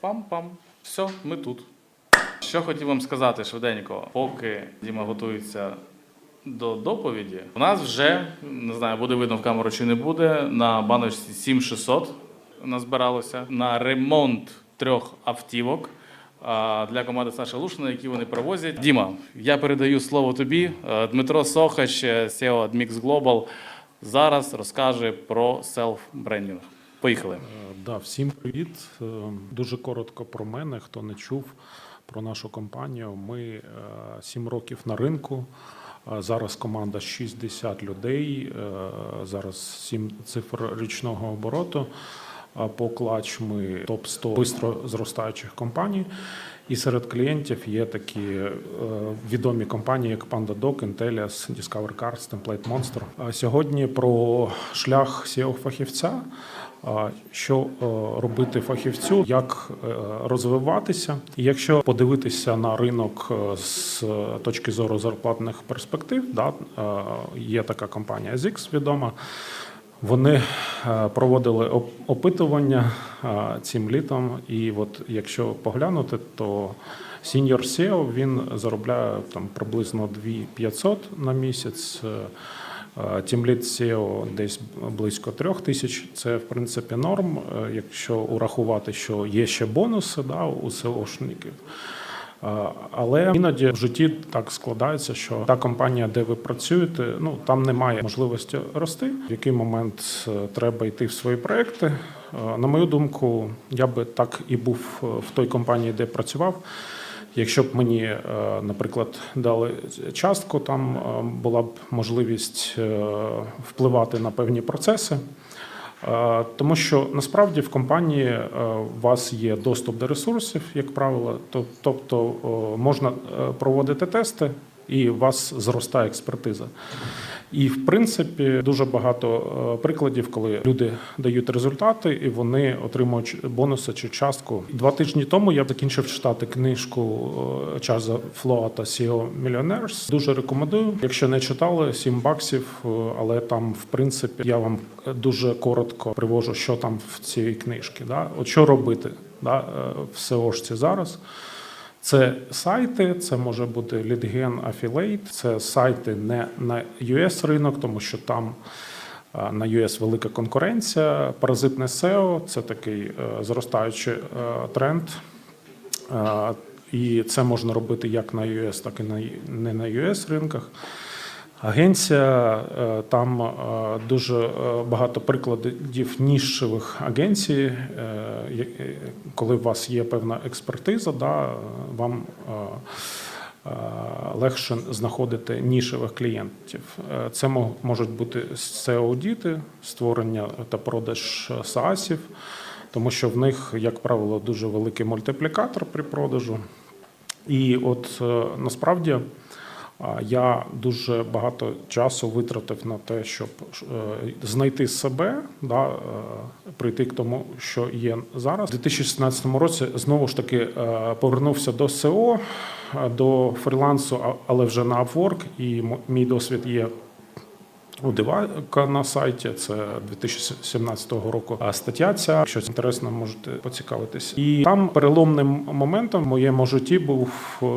Пам-пам. Все, ми тут. Що хотів вам сказати швиденько, поки Діма готується до доповіді, у нас вже не знаю, буде видно в камеру чи не буде. На баночці 7600 назбиралося на ремонт трьох автівок. Для команди Саші Лушина, які вони привозять. Діма, я передаю слово тобі. Е, Дмитро Сохач, е, SEO Admix Global, зараз розкаже про селф-брендінг. Поїхали. Е, Да, всім привіт. Е, Дуже коротко про мене. Хто не чув про нашу компанію. Ми е, сім років на ринку. Зараз команда 60 людей. Зараз сім цифр річного обороту. По клач ми топ 100 швидко зростаючих компаній. І серед клієнтів є такі е, відомі компанії, як PandaDoc, Intellias, Discover Cars, Template Monster. Сьогодні про шлях seo фахівця що е, робити фахівцю, як е, розвиватися. Якщо подивитися на ринок з точки зору зарплатних перспектив, да, є така компанія ZX відома. Вони е, проводили опитування е, цим літом, і от якщо поглянути, то Senior SEO він заробляє там приблизно 2500 на місяць. е, Тімліт SEO десь близько трьох тисяч. Це в принципі норм, якщо урахувати, що є ще бонуси да, у SEOшників. Але іноді в житті так складається, що та компанія, де ви працюєте, ну там немає можливості рости. В який момент е, треба йти в свої проекти. На мою думку, я би так і був е, в той компанії, де працював. Якщо б мені, е, наприклад, дали частку, там була б можливість впливати на певні процеси. Е, Тому що насправді в компанії е, у вас є доступ до ресурсів, як правило, тобто можна е, проводити тести, і у вас зростає експертиза. І в принципі дуже багато е, прикладів, коли люди дають результати і вони отримують бонуси чи частку. Два тижні тому я закінчив читати книжку е, Чарльза Флоата SEO Millionaires. Дуже рекомендую. Якщо не читали, 7 баксів, е, але там, в принципі, я вам дуже коротко привожу, що там в цій книжці. Да? От що робити да? в SEO-шці зараз. Це сайти, це може бути лідген афілейт, це сайти не на US ринок, тому що там на US велика конкуренція. Паразитне SEO це такий е, зростаючий е, тренд. Е, І це можна робити як на US, так і на не на US ринках. Агенція е, там е, дуже е, багато прикладів нішевих агенцій. Коли у вас є певна експертиза, да, вам легше знаходити нішевих клієнтів. Це можуть бути SEO-аудіти, створення та продаж SaaS, тому що в них, як правило, дуже великий мультиплікатор при продажу. І от насправді я дуже багато часу витратив на те, щоб е, знайти себе, да, е, прийти к тому, що є зараз. У 2016 році знову ж таки е, повернувся до СЕО, до фрілансу, але вже на Upwork, і мій досвід є у Дивака на сайті. Це 2017 року стаття. Ця якщо інтересно, можете поцікавитись. І там переломним моментом в моєму житті був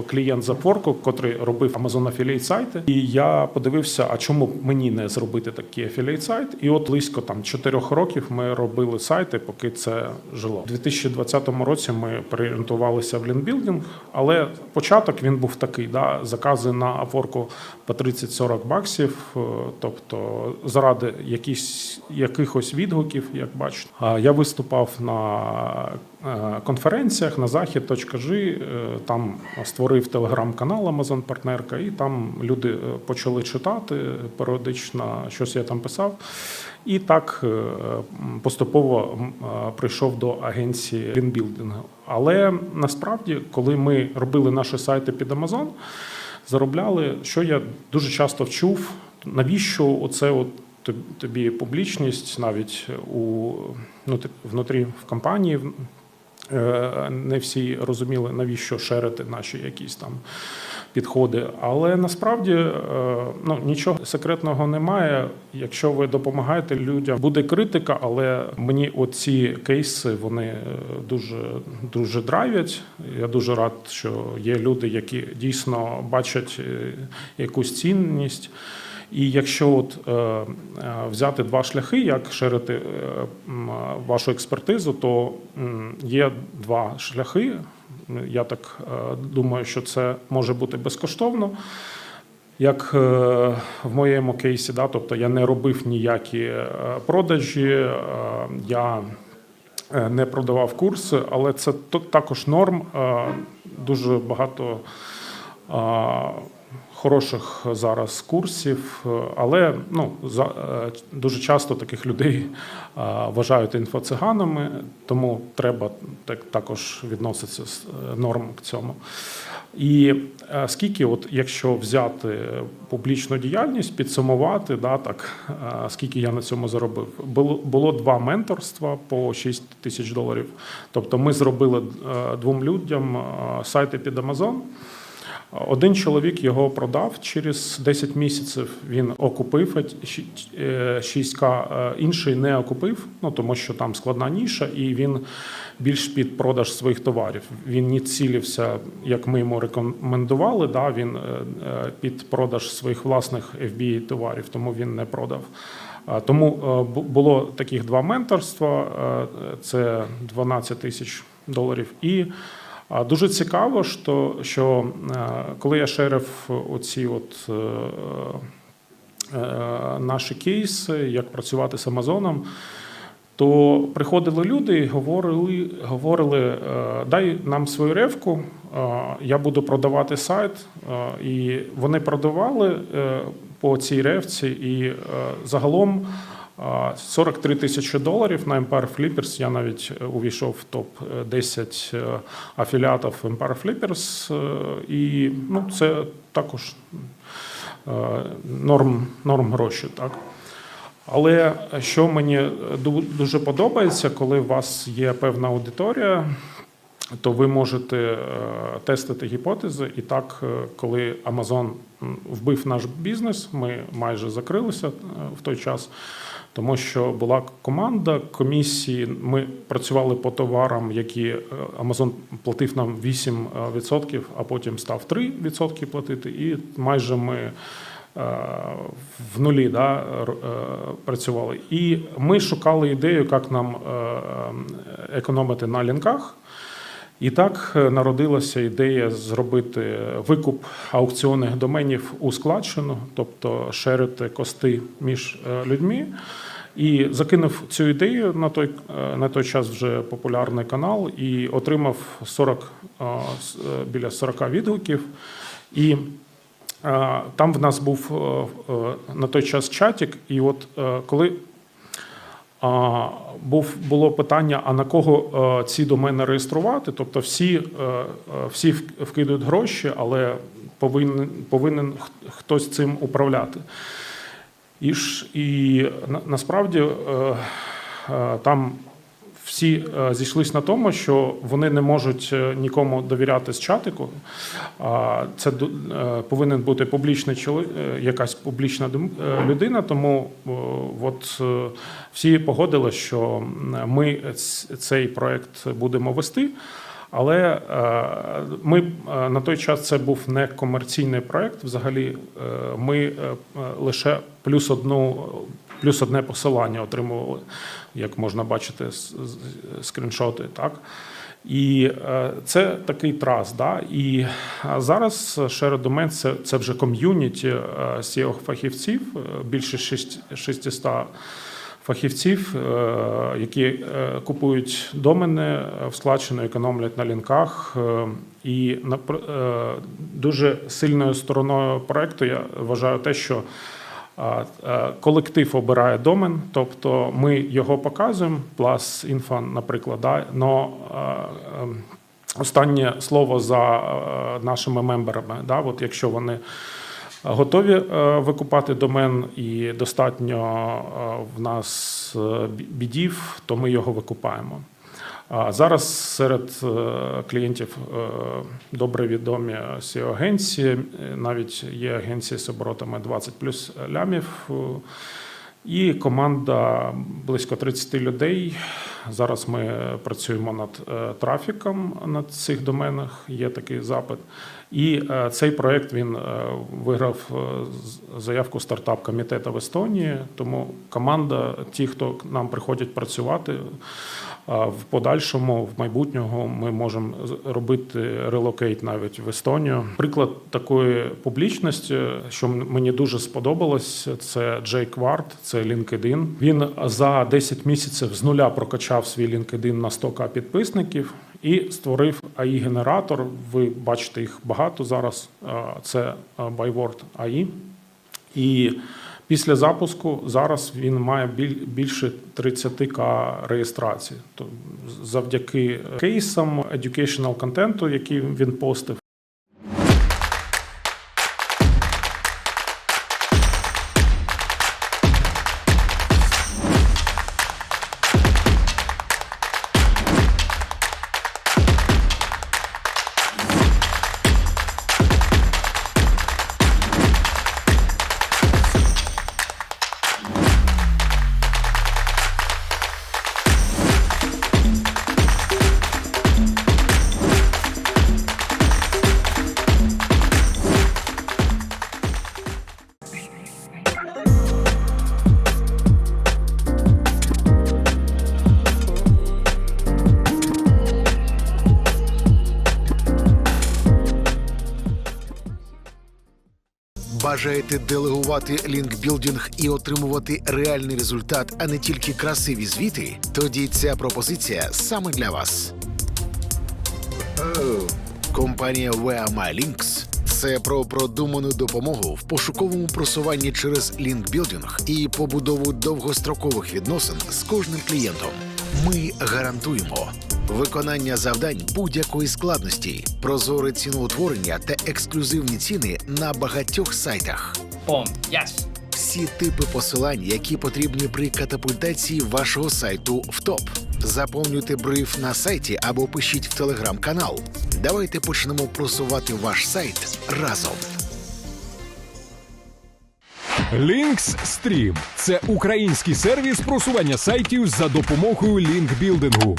клієнт з Upwork, котрий робив Amazon Affiliate сайти. І я подивився, а чому мені не зробити такий афілейт сайт? І от близько там 4 років ми робили сайти, поки це жило. У 2020 році ми переорієнтувалися в лінбілдинг, але початок він був такий: да, закази на Upwork по 30-40 баксів. е, Тобто, заради якісь, якихось відгуків, як бачите. Я виступав на е, конференціях на захід.жи, е, там створив телеграм-канал Amazon партнерка, і там люди е, почали читати періодично, щось я там писав. І так поступово прийшов до агенції лінбілдингу. Але насправді, коли ми робили наші сайти під Amazon, заробляли, що я дуже часто вчув, навіщо оце от тоб- тобі публічність навіть у ну, внутрі в компанії. Е, Не всі розуміли, навіщо шерити наші якісь там підходи. Але насправді е, ну, нічого секретного немає. Якщо ви допомагаєте людям, буде критика, але мені оці кейси вони е, дуже дуже драйвять. Я дуже рад, що є люди, які дійсно бачать якусь цінність. І якщо от е, е, взяти два шляхи, як ширити е, вашу експертизу, то є два шляхи. Я так думаю, що це може бути безкоштовно. Як в моєму кейсі, да, тобто я не робив ніякі продажі, я не продавав курси, але це також норм. Дуже багато хороших зараз курсів, але ну, за, е, дуже часто таких людей е, вважають інфоциганами, тому треба так, також відноситися з е, норм к цьому. І скільки, от, якщо взяти публічну діяльність, підсумувати, да, так, скільки я на цьому заробив, було, було два менторства по 6 тисяч доларів. Тобто ми зробили двом людям сайти під Amazon. Один чоловік його продав через 10 місяців. Він окупив 6К, е, інший не окупив, ну тому що там складна ніша, і він більш під продаж своїх товарів. Він не цілився, як ми йому рекомендували. Да, він е, е, під продаж своїх власних FBA товарів, тому він не продав. Тому е, було таких два менторства: е, це 12 тисяч доларів. І а, дуже цікаво, що, що е, коли я шерив оці от. е, е, Наші кейси, як працювати з Амазоном, то приходили люди і говорили, говорили дай нам свою ревку, я буду продавати сайт. І вони продавали по цій ревці, і загалом 43 тисячі доларів на Empire Flippers. Я навіть е, увійшов в топ 10 е, афіліатів Empire Flippers. е, І ну, це також е, норм, норм гроші. Так? Але що мені дуже подобається, коли у вас є певна аудиторія, то ви можете е, тестити гіпотези. І так, е, коли Amazon вбив наш бізнес, ми майже закрилися е, в той час. Тому що була команда комісії. Ми працювали по товарам, які Amazon платив нам 8%, а потім став 3% платити, і майже ми в нулі да, працювали. І ми шукали ідею, як нам економити на лінках. І так е, народилася ідея зробити викуп аукціонних доменів у складчину, тобто шерити кости між е, людьми. І закинув цю ідею на той, е, на той час вже популярний канал і отримав 40, е, с- е, біля 40 відгуків. І там в нас був на той час чатик, і от коли був було питання: а на кого е, ці домени реєструвати? Тобто, всі, е, е, всі вк- вкидують гроші, але повинен, повинен хтось цим управляти. І ж і на, насправді там всі е, зійшлись на тому, що вони не можуть е, нікому довіряти з чатику. Це е, повинен бути публічний чоловік, якась публічна людина. Тому от всі погодили, що ми цей проект будемо вести. Але ми на той час це був не комерційний проект. Взагалі, ми лише плюс одну. Плюс одне посилання отримували, як можна бачити, скріншоти. Так? І е, це такий трас. Да? І е, зараз Share Domain це, це вже ком'юніті seo фахівців, е, більше 600 фахівців, які купують домени в складчину, економлять на лінках. І дуже сильною стороною проекту я вважаю те, що Колектив обирає домен, тобто ми його показуємо, Plus Info, наприклад, да, е, ем, останнє слово за е, нашими мемберами. Да, от якщо вони готові е, викупати домен і достатньо е, в нас е, бідів, то ми його викупаємо. А зараз серед е, клієнтів е, добре відомі seo агенції навіть є агенції з оборотами 20 плюс лямів. І команда близько 30 людей. Зараз ми працюємо над е, трафіком на цих доменах. Є такий запит. І цей проект він виграв заявку стартап комітету в Естонії. Тому команда, ті, хто к нам приходять працювати, в подальшому, в майбутнього, ми можемо робити релокейт навіть в Естонію. Приклад такої публічності, що мені дуже сподобалось, це Джей Кварт, це LinkedIn. Він за 10 місяців з нуля прокачав свій LinkedIn на 100к підписників і створив AI генератор. Ви бачите їх багато зараз. Це Byword AI. І після запуску зараз він має біль- більше 30к реєстрацій. То завдяки кейсам educational контенту, який він постив. Бажаєте делегувати лінкбілдинг і отримувати реальний результат, а не тільки красиві звіти? Тоді ця пропозиція саме для вас. Компанія WearMyLinks – це про продуману допомогу в пошуковому просуванні через лінкбілдинг і побудову довгострокових відносин з кожним клієнтом. Ми гарантуємо виконання завдань будь-якої складності, прозоре ціноутворення та ексклюзивні ціни на багатьох сайтах. Boom. Yes. Всі типи посилань, які потрібні при катапультації вашого сайту в топ. Заповнюйте бриф на сайті або пишіть в телеграм-канал. Давайте почнемо просувати ваш сайт разом. Links Stream – це український сервіс просування сайтів за допомогою лінкбілдингу.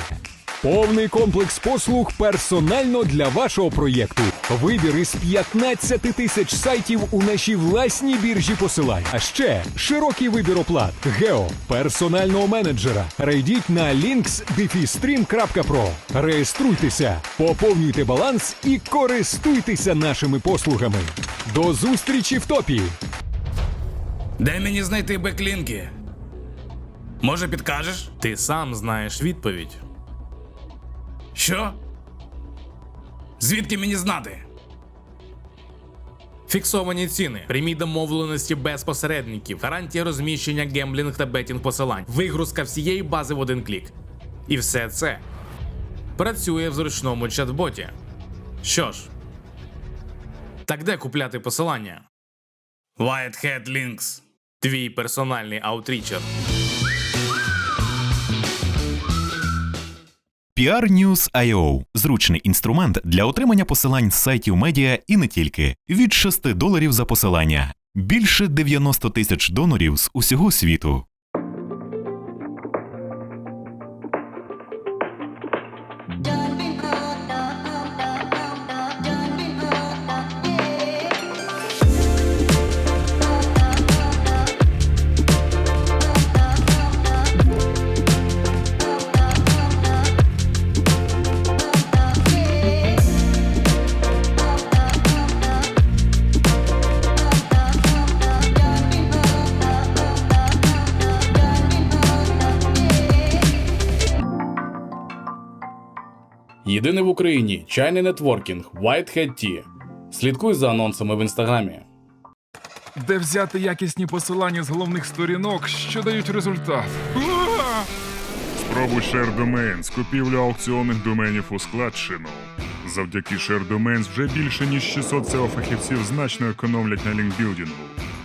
Повний комплекс послуг персонально для вашого проєкту. Вибір із 15 тисяч сайтів у нашій власній біржі посилань. А ще широкий вибір оплат, гео, персонального менеджера. Рейдіть на links-stream.pro. Реєструйтеся, поповнюйте баланс і користуйтеся нашими послугами. До зустрічі в топі! Де мені знайти беклінки? Може, підкажеш? Ти сам знаєш відповідь. Що? Звідки мені знати? Фіксовані ціни, прямі домовленості без посередників, гарантія розміщення гемблінг та бетінг посилань, вигрузка всієї бази в один клік. І все це працює в зручному чат-боті. Що ж, так де купляти посилання? Whitehead Links. Твій персональний аутрічер. PR News IO – зручний інструмент для отримання посилань з сайтів медіа і не тільки. Від 6 доларів за посилання. Більше 90 тисяч донорів з усього світу. В Україні чайний нетворкінг Whitehead Tea. Слідкуй за анонсами в інстаграмі. Де взяти якісні посилання з головних сторінок, що дають результат? Спробуй ShareDomains, купівлю аукціонних доменів у складчину. Завдяки ShareDomains вже більше ніж 600 SEO фахівців значно економлять на лінкбілдингу.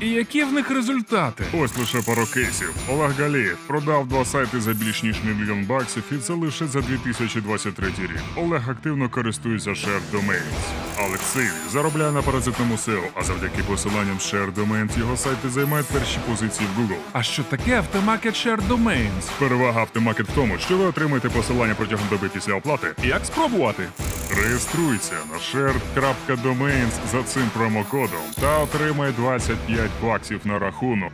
І які в них результати? Ось лише пару кейсів. Олег Галієв продав два сайти за більш ніж мільйон баксів, і це лише за 2023 рік. Олег активно користується Shared Domains. Олексій заробляє на паразитному SEO, а завдяки посиланням Shared Domains його сайти займають перші позиції в Google. А що таке Автомаркет Share Domains? Перевага автомакет в тому, що ви отримаєте посилання протягом доби після оплати. Як спробувати? Реєструйся на shared.domains за цим промокодом та отримай 25 баксів на рахунок.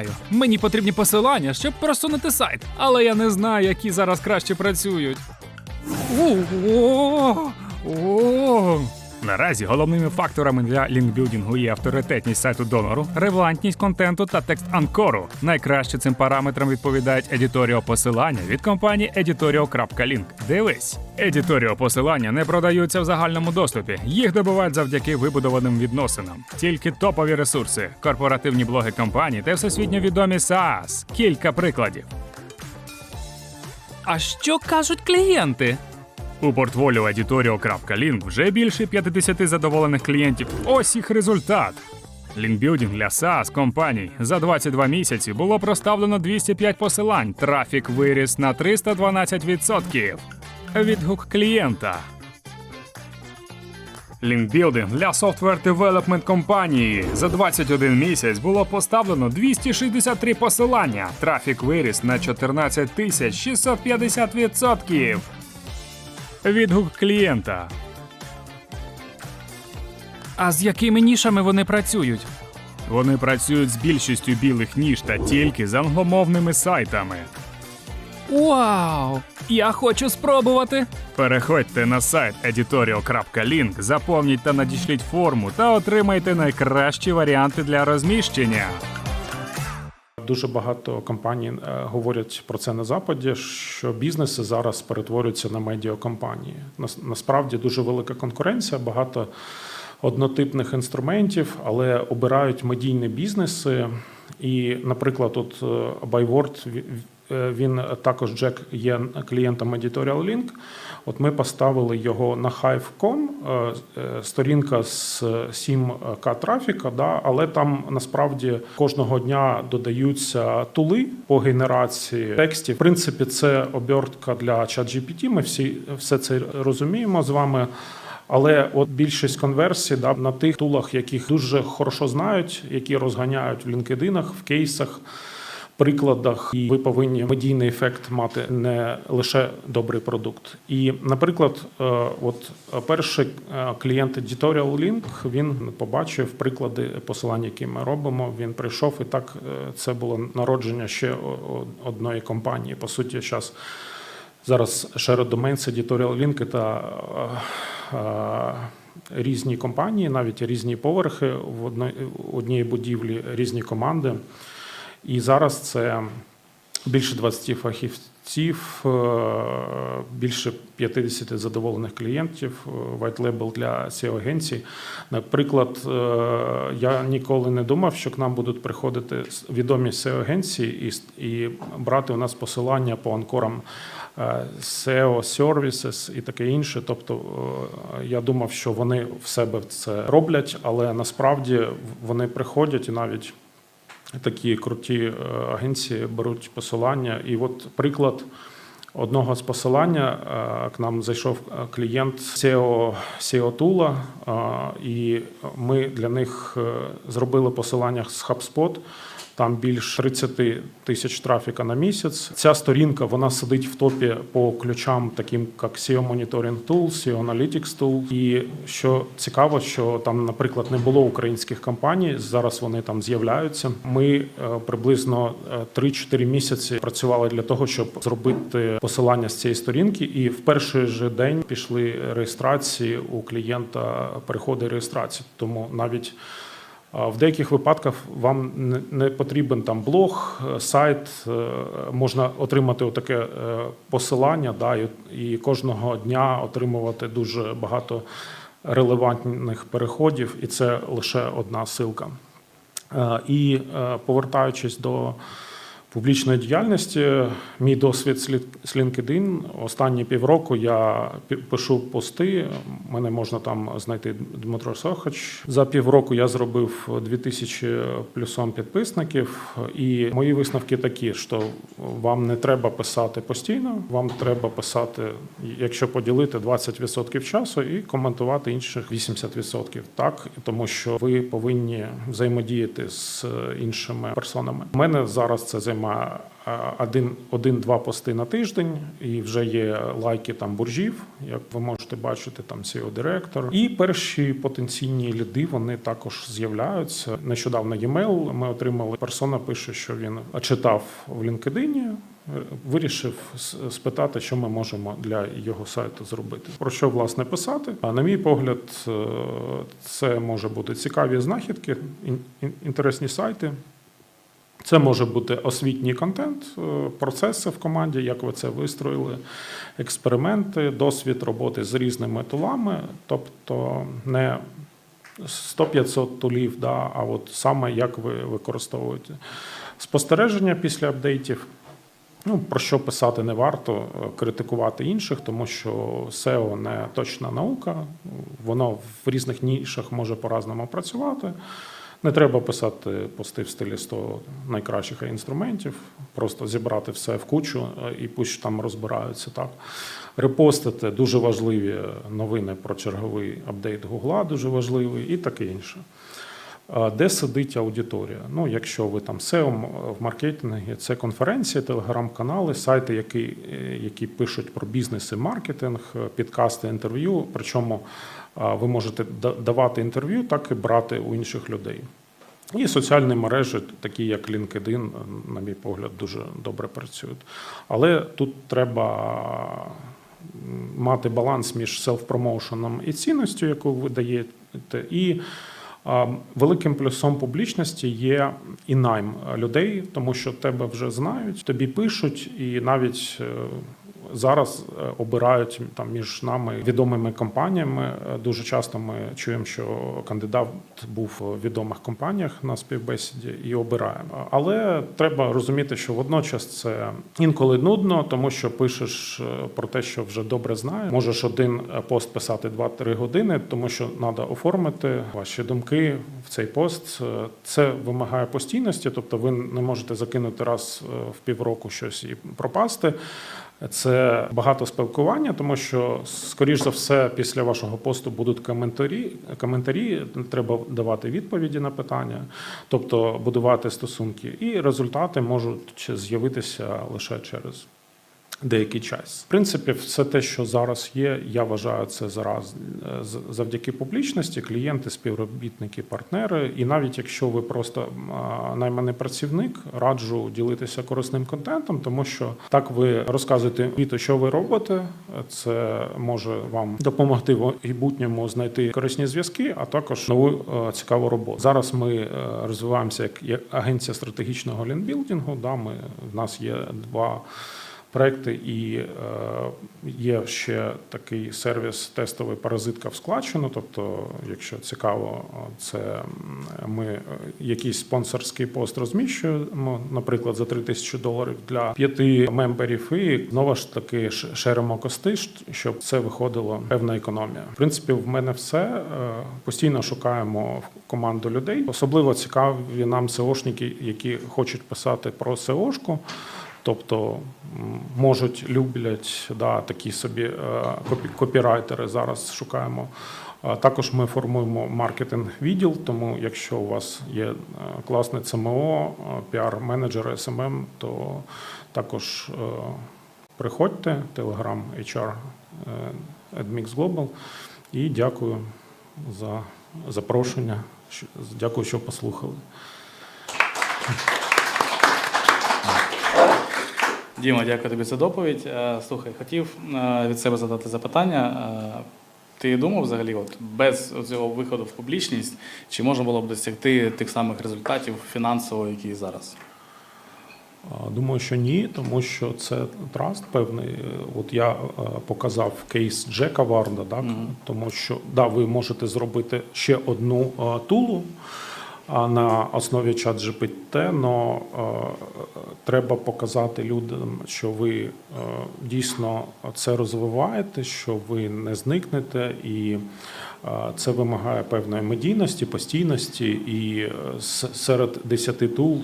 Вітаю! Мені потрібні посилання, щоб просунути сайт, але я не знаю, які зараз краще працюють. О, о. Наразі головними факторами для лінкбілдингу є авторитетність сайту донору, релевантність контенту та текст анкору. Найкраще цим параметрам відповідають едіторіо посилання від компанії editorial.link. Дивись, едіторіо посилання не продаються в загальному доступі. Їх добувають завдяки вибудованим відносинам. Тільки топові ресурси, корпоративні блоги компаній та всесвітньо відомі SaaS. Кілька прикладів. А що кажуть клієнти? У портфоліо editorial.link вже більше 50 задоволених клієнтів. Ось їх результат. Лінкбілдинг для SaaS компаній за 22 місяці було проставлено 205 посилань. Трафік виріс на 312%. Відгук клієнта. Лінкбілдинг для Software Development компанії за 21 місяць було поставлено 263 посилання. Трафік виріс на 14 тисяч 650%. Відгук клієнта. А з якими нішами вони працюють? Вони працюють з більшістю білих ніж та тільки з англомовними сайтами. Вау! Я хочу спробувати. Переходьте на сайт editorial.link, заповніть та надішліть форму та отримайте найкращі варіанти для розміщення. Дуже багато компаній е, говорять про це на западі, що бізнеси зараз перетворюються на медіакомпанії. Нас- Насправді дуже велика конкуренція, багато однотипних інструментів, але обирають медійні бізнеси. І, наприклад, от ві- е, він також Джек є клієнтом Editorial Link. От ми поставили його на Hive.com, е, е, сторінка з 7К трафіка, да, але там насправді кожного дня додаються тули по генерації текстів. В принципі, це обертка для ChatGPT, Ми всі все це розуміємо з вами. Але от більшість конверсій да, на тих тулах, яких дуже хорошо знають, які розганяють в LinkedIn, в кейсах, прикладах, і ви повинні медійний ефект мати не лише добрий продукт. І, наприклад, е, от перший е, клієнт Editorial Link, він побачив приклади посилань, які ми робимо. Він прийшов, і так е, це було народження ще одної компанії. По суті, зараз Зараз Shared Domains, Editorial Link та е, е, різні компанії, навіть різні поверхи в одній будівлі, різні команди. І зараз це більше 20 фахівців, е, більше 50 задоволених клієнтів, е, white label для seo агенцій Наприклад, е, я ніколи не думав, що к нам будуть приходити відомі seo агенції і, і брати у нас посилання по анкорам SEO Services і таке інше. Тобто я думав, що вони в себе це роблять, але насправді вони приходять і навіть такі круті е, агенції беруть посилання. І от приклад одного з посилання е, к нам зайшов е, клієнт SEO, SEO і ми для них зробили посилання з HubSpot. Там більш 30 тисяч трафіка на місяць. Ця сторінка вона сидить в топі по ключам, таким як SEO Monitoring Tool, SEO Analytics Tool. І що цікаво, що там, наприклад, не було українських компаній. Зараз вони там з'являються. Ми е, приблизно е, 3-4 місяці працювали для того, щоб зробити посилання з цієї сторінки. І в перший же день пішли реєстрації у клієнта переходи реєстрації. Тому навіть В деяких випадках вам не- потрібен там блог, е, сайт, е, можна отримати отаке е, посилання, да, і, кожного дня отримувати дуже багато релевантних переходів, і це лише одна силка. І повертаючись до публічної діяльності, мій досвід з LinkedIn. Останні півроку я пишу пости. Мене можна там знайти Дмитро Сохач. За півроку я зробив 2000 плюсом підписників. І мої висновки такі, що вам не треба писати постійно, вам треба писати, якщо поділити 20% часу і коментувати інших 80%. Так, тому що ви повинні взаємодіяти з іншими персонами. У мене зараз це займає а, один, один-два пости на тиждень, і вже є лайки там буржів, як ви можете бачити, там CEO директор. І перші потенційні ліди вони також з'являються. Нещодавно e-mail ми отримали. Персона пише, що він читав в LinkedIn, Вирішив спитати, що ми можемо для його сайту зробити. Про що власне писати? А на мій погляд, е, це може бути цікаві знахідки, ін- ін- інтересні сайти. Це може бути освітній контент, е, процеси в команді, як ви це вистроїли, експерименти, досвід роботи з різними тулами, тобто не 100-500 тулів, да, а от саме як ви використовуєте спостереження після апдейтів. Ну, про що писати не варто, е, критикувати інших, тому що SEO не точна наука, воно в різних нішах може по-разному працювати. Не треба писати пости в стилі 100 найкращих інструментів, просто зібрати все в кучу е, і пусть там розбираються так. Репостити дуже важливі новини про черговий апдейт Гугла, дуже важливий, і таке інше. Де сидить аудиторія? Ну, якщо ви там SEO в маркетингі, це конференції, телеграм-канали, сайти, які, е, які пишуть про бізнес і маркетинг, е, підкасти, інтерв'ю. Причому ви можете давати інтерв'ю, так і брати у інших людей. І соціальні мережі, такі як LinkedIn, на мій погляд, дуже добре працюють. Але тут треба мати баланс між селф-промоушеном і цінністю, яку ви даєте, і Великим плюсом публічності є і найм людей, тому що тебе вже знають, тобі пишуть, і навіть е, зараз е, обирають там між нами відомими компаніями. Е, Дуже часто ми чуємо, що кандидат був в відомих компаніях на співбесіді і обираємо. Але треба розуміти, що водночас це інколи нудно, тому що пишеш е, про те, що вже добре знаєш. Можеш один пост писати 2-3 години, тому що треба оформити ваші думки в цей пост. Це вимагає постійності, тобто ви не можете закинути раз в півроку щось і пропасти. Це багато спілкування, тому що, скоріш за все, після вашого посту будуть коментарі. Коментарі треба давати відповіді на питання, тобто будувати стосунки, і результати можуть з'явитися лише через деякий час. В принципі, все те, що зараз є, я вважаю це зараз е, завдяки публічності, клієнти, співробітники, партнери. І навіть якщо ви просто найманий працівник, раджу ділитися корисним контентом, тому що так ви розказуєте світу, що ви робите. Це може вам допомогти в майбутньому знайти корисні зв'язки, а також нову е, цікаву роботу. Зараз ми е, розвиваємося як агенція стратегічного лінбілдингу. Да, ми в нас є два проекти, і е, є ще такий сервіс тестовий паразитка в складчину. Тобто, якщо цікаво, це ми е, якийсь спонсорський пост розміщуємо, наприклад, за 3 тисячі доларів для п'яти мемберів, і знову ж таки шеримо кости, щоб це виходило певна економія. В принципі, в мене все Е, постійно шукаємо команду людей. Особливо цікаві нам SEOшники, які хочуть писати про SEOшку. Тобто можуть люблять да, такі собі е, копі- копірайтери. Зараз шукаємо. Також ми формуємо маркетинг відділ. Тому, якщо у вас є е, класне ЦМО, е, піар-менеджер, СММ, то також приходьте, Telegram HR AdMix Global. І дякую за запрошення. Дякую, що послухали. Діма, дякую тобі за доповідь. Е, Слухай, хотів е, від себе задати запитання. Е, Ти думав взагалі, от без цього виходу в публічність, чи можна було б досягти тих самих результатів фінансово, які зараз? Думаю, що ні, тому що це траст певний. От я показав кейс Джека Варда, так? тому що да, ви можете зробити ще одну тулу на основі ChatGPT, але треба показати людям, що ви е, дійсно це розвиваєте, що ви не зникнете, і е, це вимагає певної медійності, постійності, і е, серед 10 тул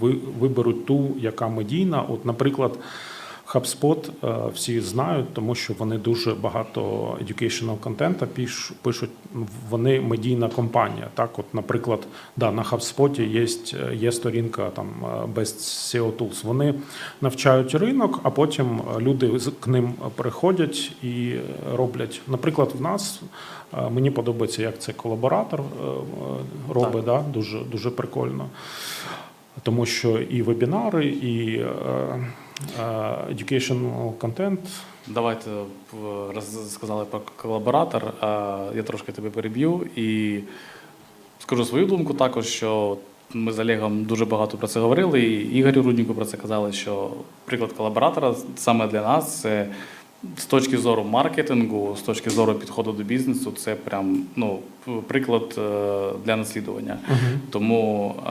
ви виберуть ту, яка медійна. От, наприклад, HubSpot е, всі знають, тому що вони дуже багато educational контента пишуть. Вони медійна компанія. Так, от, наприклад, да, на HubSpot є, є сторінка там е, Best SEO Tools. Вони навчають ринок, а потім люди к ним приходять і е, роблять. Наприклад, в нас е, мені подобається, як це колаборатор е, е, робить. Да? Дуже, дуже прикольно. Тому що і вебінари, і е, е, educational контент. Давайте раз сказали про колаборатор. Я трошки тебе переб'ю і скажу свою думку також, що ми з Олегом дуже багато про це говорили, і Ігорю Рудніку про це казали, що приклад колаборатора саме для нас це з точки зору маркетингу, з точки зору підходу до бізнесу, це прям ну, приклад е, для наслідування. Тому е,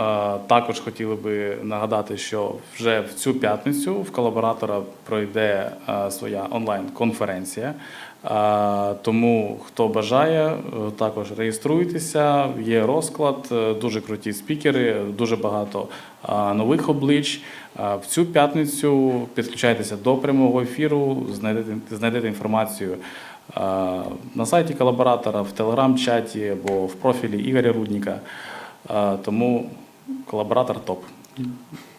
також хотіли би нагадати, що вже в цю п'ятницю в колаборатора пройде е, своя онлайн-конференція. Тому хто бажає, також реєструйтеся. Є розклад, дуже круті спікери, дуже багато нових облич. В цю п'ятницю підключайтеся до прямого ефіру, знайдете, знайдете інформацію на сайті колаборатора, в телеграм-чаті або в профілі Ігоря Рудніка. Тому колаборатор топ.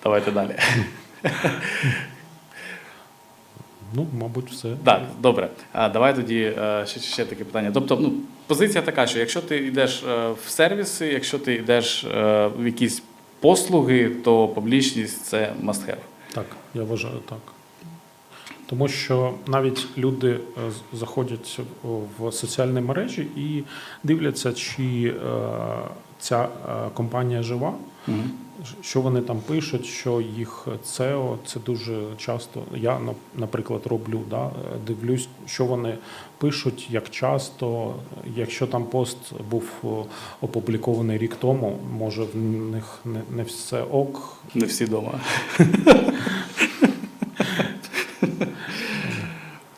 Давайте далі. Ну, мабуть, все. Так, добре. А, Давай тоді е, ще, ще таке питання. Тобто, ну, позиція така, що якщо ти йдеш е, в сервіси, якщо ти йдеш е, в якісь послуги, то публічність це must have. Так, я вважаю так. Тому що навіть люди е, заходять в- соціальні мережі і дивляться, чи е, ця е, компанія жива, що вони там пишуть, що їх SEO, це дуже часто. Я, на- наприклад, роблю, да, дивлюсь, що вони пишуть, як часто. Якщо там пост був опублікований рік тому, може в них не, не все ок, Не всі вдома.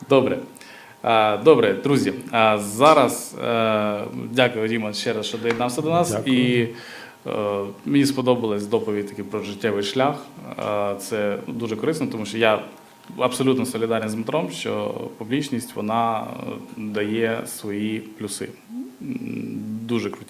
Добре. Добре, друзі. Зараз е, дякую, Діма, ще раз, що доєднався до нас. Дякую. І е, мені сподобалась доповідь таки про життєвий шлях. Це дуже корисно, тому що я абсолютно солідарний з Дмитром, що публічність вона е, дає свої плюси. Дуже круті.